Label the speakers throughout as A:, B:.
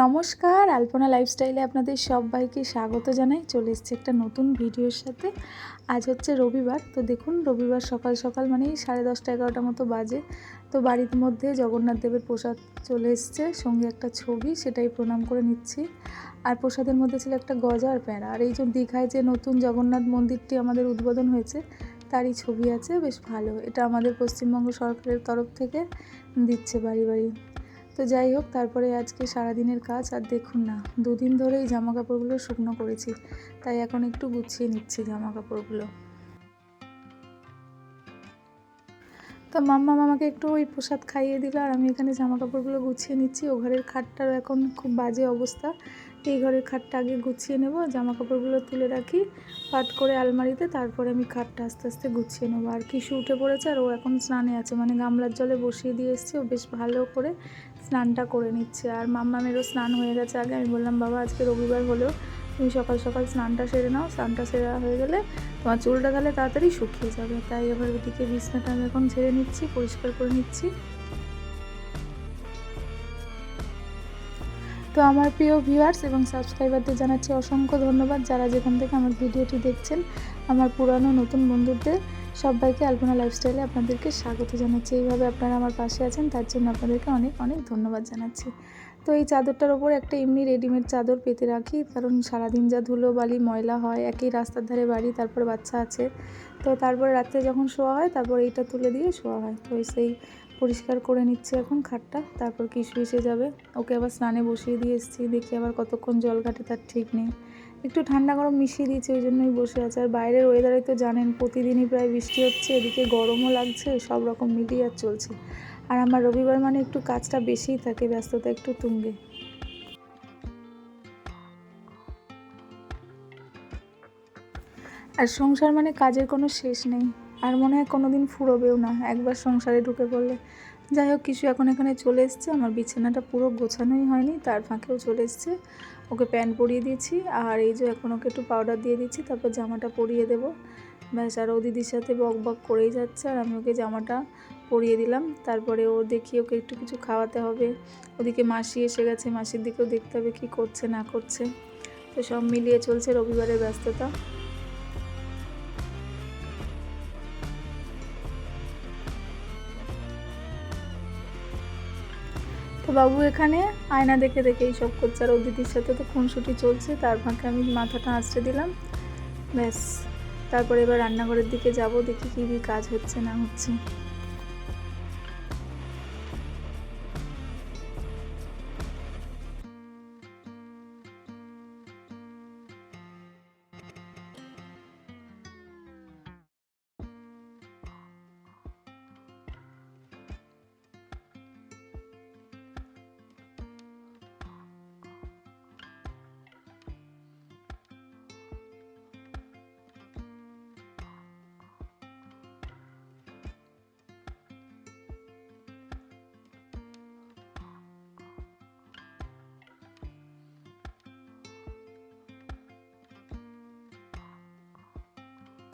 A: নমস্কার, আলপনা লাইফস্টাইলে আপনাদের সবাইকে স্বাগত জানাই। চলে এসছে একটা নতুন ভিডিওর সাথে। আজ হচ্ছে রবিবার, তো দেখুন রবিবার সকাল সকাল মানে সাড়ে দশটা এগারোটা মতো বাজে। তো বাড়ির মধ্যে জগন্নাথ দেবের প্রসাদ চলে এসছে, সঙ্গে একটা ছবি সেটাই প্রণাম করে নিচ্ছি। আর প্রসাদের মধ্যে ছিল একটা গজা আর প্যাঁড়া আর এই যে দীঘায় যে নতুন জগন্নাথ মন্দিরটি আমাদের উদ্বোধন হয়েছে তারই ছবি আছে, বেশ ভালো। এটা আমাদের পশ্চিমবঙ্গ সরকারের তরফ থেকে দিচ্ছে বাড়ি বাড়ি। তো যাই হোক, তারপরে আজকে সারাদিনের কাজ, আর দেখুন না, দুদিন ধরেই জামা কাপড়গুলো শুকনো করেছি, তাই এখন একটু গুছিয়ে নিচ্ছি জামা কাপড়গুলো তো মাম্মা মামাকে একটু ওই প্রসাদ খাইয়ে দিল, আর আমি এখানে জামা কাপড়গুলো গুছিয়ে নিচ্ছি। ও ঘরের খাটটার এখন খুব বাজে অবস্থা এই ঘরের খাটটা আগে গুছিয়ে নেব জামা কাপড়গুলো তুলে রাখি, পাট করে আলমারিতে, তারপরে আমি খাটটা আস্তে আস্তে গুছিয়ে নেব। আর কিছু উঠে পড়েছে আর ও এখন স্নানে আছে মানে গামলার জলে বসিয়ে দিয়ে এসছে, ও বেশ ভালো করে স্নানটা করে নিচ্ছে। আর মাম্মামেরও স্নান হয়ে গেছে আগে, আমি বললাম, বাবা, আজকে রবিবার হলেও তুমি সকাল সকাল স্নানটা সেরে নাও, স্নানটা সেরা হয়ে গেলে তোমার চুলটা তাহলে তাড়াতাড়ি শুকিয়ে যাবে। তাই এবার ওদিকে বিছনাটা আমি এখন ছেড়ে নিচ্ছি, পরিষ্কার করে নিচ্ছি। তো আমার প্রিয় ভিউয়ার্স এবং সাবস্ক্রাইবারদের জানাচ্ছি অসংখ্য ধন্যবাদ যারা যেখান থেকে আমার ভিডিওটি দেখছেন, আমার পুরানো নতুন বন্ধুদের সবাইকে আলপনা লাইফস্টাইলে আপনাদেরকে স্বাগত জানাচ্ছি। এইভাবে আপনারা আমার পাশে আছেন, তার জন্য আপনাদেরকে অনেক অনেক ধন্যবাদ জানাচ্ছি। তো এই চাদরটার ওপর একটা এমনি রেডিমেড চাদর পেতে রাখি, কারণ সারাদিন যা ধুলো, বালি, ময়লা হয়, একই রাস্তার ধারে বাড়ি, তারপর বাচ্চা আছে। তো তারপরে রাত্রে যখন শোয়া হয়, তারপর এইটা তুলে দিয়ে শোয়া হয়। তো সেই পরিষ্কার করে নিচ্ছি এখন খাটটা, তারপর কিশু এসে যাবে। ওকে আবার স্নানে বসিয়ে দিয়ে এসেছি, দেখি আবার কতক্ষণ জল কাটে তার ঠিক নেই। একটু ঠান্ডা গরম মিশিয়ে দিয়েছি, ওই জন্যই বসে আছে। আর বাইরের ওয়েদারে তো জানেন, প্রতিদিনই প্রায় বৃষ্টি হচ্ছে, এদিকে গরমও লাগছে, সব রকম মিলিয়ে আর চলছে। আর আমার রবিবার মানে একটু কাজটা বেশিই থাকে, ব্যস্ততা একটু তুঙ্গে। আর সংসার মানে কাজের কোনো শেষ নেই। আর মনে হয় কোনো দিন ফুরোবেও না, একবার সংসারে ঢুকে পড়লে। যাই হোক, কিছু এখন এখানে চলে এসছে। আমার বিছানাটা পুরো গোছানোই হয়নি, তার ফাঁকেও চলে এসছে। ওকে প্যান্ট পরিয়ে দিয়েছি, আর এই যে এখন ওকে একটু পাউডার দিয়ে দিচ্ছি, তারপর জামাটা পরিয়ে দেবো। ব্যাস, আর ও দিদির সাথে বক বক করেই যাচ্ছে, আর আমি ওকে জামাটা পরিয়ে দিলাম। তারপরে ও দেখি ওকে একটু কিছু খাওয়াতে হবে। ওদিকে মাসি এসে গেছে, মাসির দিকেও দেখতে হবে কী করছে, না করছে। তো সব মিলিয়ে চলছে রবিবারের ব্যস্ততা। তো বাবু এখানে। আয়না দেখে দেখে এইসব করছে। আর ও দিদির সাথে তো খুনসুটি চলছে। তার ফাঁকে আমি মাথাটা আঁচড়ে দিলাম। ব্যাস। তারপরে এবার রান্নাঘরের দিকে যাব। দেখি কী কী কাজ হচ্ছে না হচ্ছে।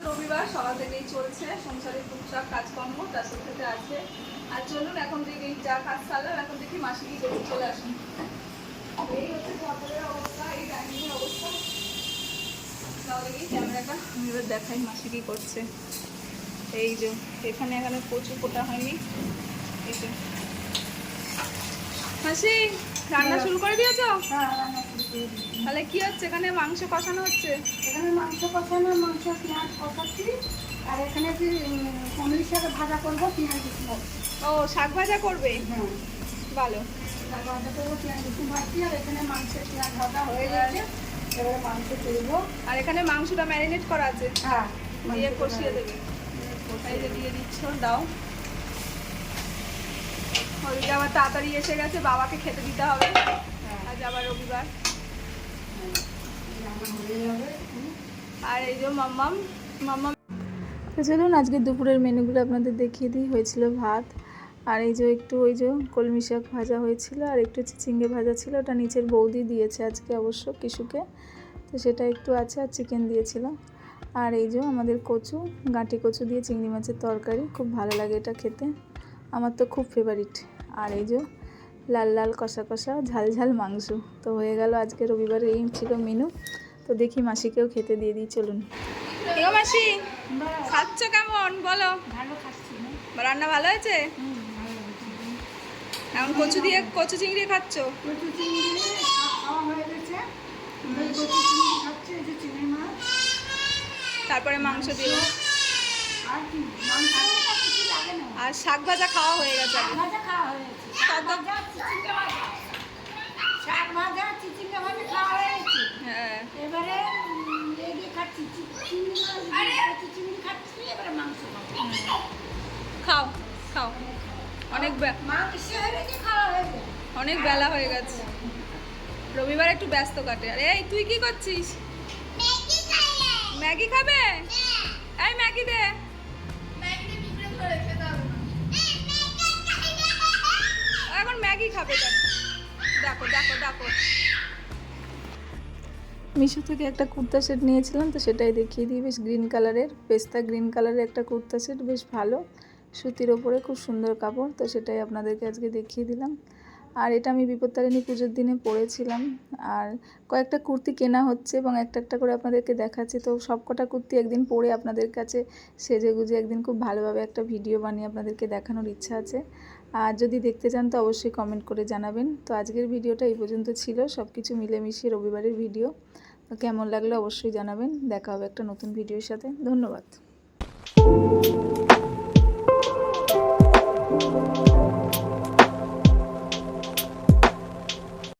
B: রবিবার সকাল থেকেই চলছে সংসারের টুকটাক কাজকর্ম তার সাথে আছে। আর চলুন এখন দেখি যা কাজ সারলাম এখন দেখি মাসি কি করতে চলে আসুন। এই হচ্ছে ঘরের অবস্থা এই ডাইনিং অবস্থা। তাহলে কি ক্যামেরাটা আমি এবার দেখাই মাসি কি করছে। এই যে এখানে এখানে প্রচুর পোটা হয়নি। এই যে। মাসি রান্না শুরু করে দিয়েছ? তাহলে কি হচ্ছে? এখানে মাংস কষানো হচ্ছে?
C: এখানে মাংস কষানো মাংস পেঁয়াজ কষাচ্ছি। আর এখানে যে পনির শাকে ভাজা করব পেঁয়াজ
B: ও শাক ভাজা করবে?
C: হ্যাঁ।
B: ভালো।
C: শাক ভাজা করব পেঁয়াজ বেশি ভাজছি আর এখানে মাংসের পেঁয়াজ ভাজা হয়ে গেছে। এবারে মাংস তুলবো।
B: আর এখানে মাংসটা ম্যারিনেট করা আছে?
C: হ্যাঁ
B: দিয়ে কষিয়ে দেবে। দিয়ে দিচ্ছ দাও। ওদিকে আবার তাড়াতাড়ি এসে গেছে বাবাকে খেতে দিতে হবে। আজ আবার রবিবার।
C: হয়ে
B: আর এই যে
A: চলুন আজকে দুপুরের মেনুগুলো আপনাদের দেখিয়ে দিই। হয়েছিল ভাত, আর এই যে একটু, ওই যে কলমি শাক ভাজা হয়েছিল, আর একটু চিচিঙ্গে ভাজা ছিল। ওটা নিচের বৌদি দিয়েছে আজকে অবশ্য কিশুকে। তো সেটা একটু আছে, আর চিকেন দিয়েছিল। আর এই যে আমাদের কচু, গাঁটি কচু দিয়ে চিংড়ি মাছের তরকারি। খুব ভালো লাগে এটা খেতে। আমার তো খুব ফেভারিট আর এই যে লাল লাল কষা কষা ঝাল ঝাল মাংস। তো হয়ে গেল আজকে রবিবারে এই ছিল মেনু। তো দেখি মাসিকেও খেতে দিয়ে দিই চলুন।
B: মাসি খাচ্ছ কেমন? বলো।
C: ভালো খাচ্ছি। না
B: রান্না ভালো হয়েছে? এখন কচু দিয়ে কচু চিংড়ি খাচ্ছ?
C: কচু চিংড়ি খাওয়া হয়ে গেছে। কচু চিংড়ি খাচ্ছে এই যে চিংড়ি মাছ।
B: তারপরে মাংস দিয়ে।
C: আর কি? মাংস
B: আর শাক ভাজা খাওয়া হয়ে গেছে
C: শাক ভাজা চিচিঙ্গা ভাজা। খাওয়া
B: হ্যাঁ
C: এবারে
B: খাও খাও। অনেক
C: হয়ে হয়ে
B: অনেক বেলা হয়ে গেছে। রবিবার একটু ব্যস্ত কাটে। আরে এই তুই কি করছিস? ম্যাগি খাবে? এই ম্যাগি দে।
A: মিশো থেকে একটা কুর্তা সেট নিয়েছিলাম, তো সেটাই দেখিয়ে দিই। বেশ গ্রিন কালারের পেস্তা গ্রিন কালারের একটা কুর্তা সেট, বেশ ভালো। সুতির ওপরে খুব সুন্দর কাপড়, তো সেটাই আপনাদেরকে আজকে দেখিয়ে দিলাম। আর এটা আমি বিপত্তারিণী পুজোর দিনে পরেছিলাম। আর কয়েকটা কুর্তি কেনা হচ্ছে এবং একটা একটা করে আপনাদেরকে দেখাচ্ছি। তো সবকটা কুর্তি একদিন পরে আপনাদের কাছে সেজে গুজে একদিন খুব ভালোভাবে একটা ভিডিও বানিয়ে আপনাদেরকে দেখানোর ইচ্ছা আছে। আর যদি দেখতে চান, তো অবশ্যই কমেন্ট করে জানাবেন। তো আজকের ভিডিওটা এই পর্যন্ত ছিল। সব কিছু মিলেমিশিয়ে রবিবারের ভিডিও। কেমন লাগল অবশ্যই জানাবেন। দেখা হবে একটা নতুন ভিডিওর সাথে। ধন্যবাদ।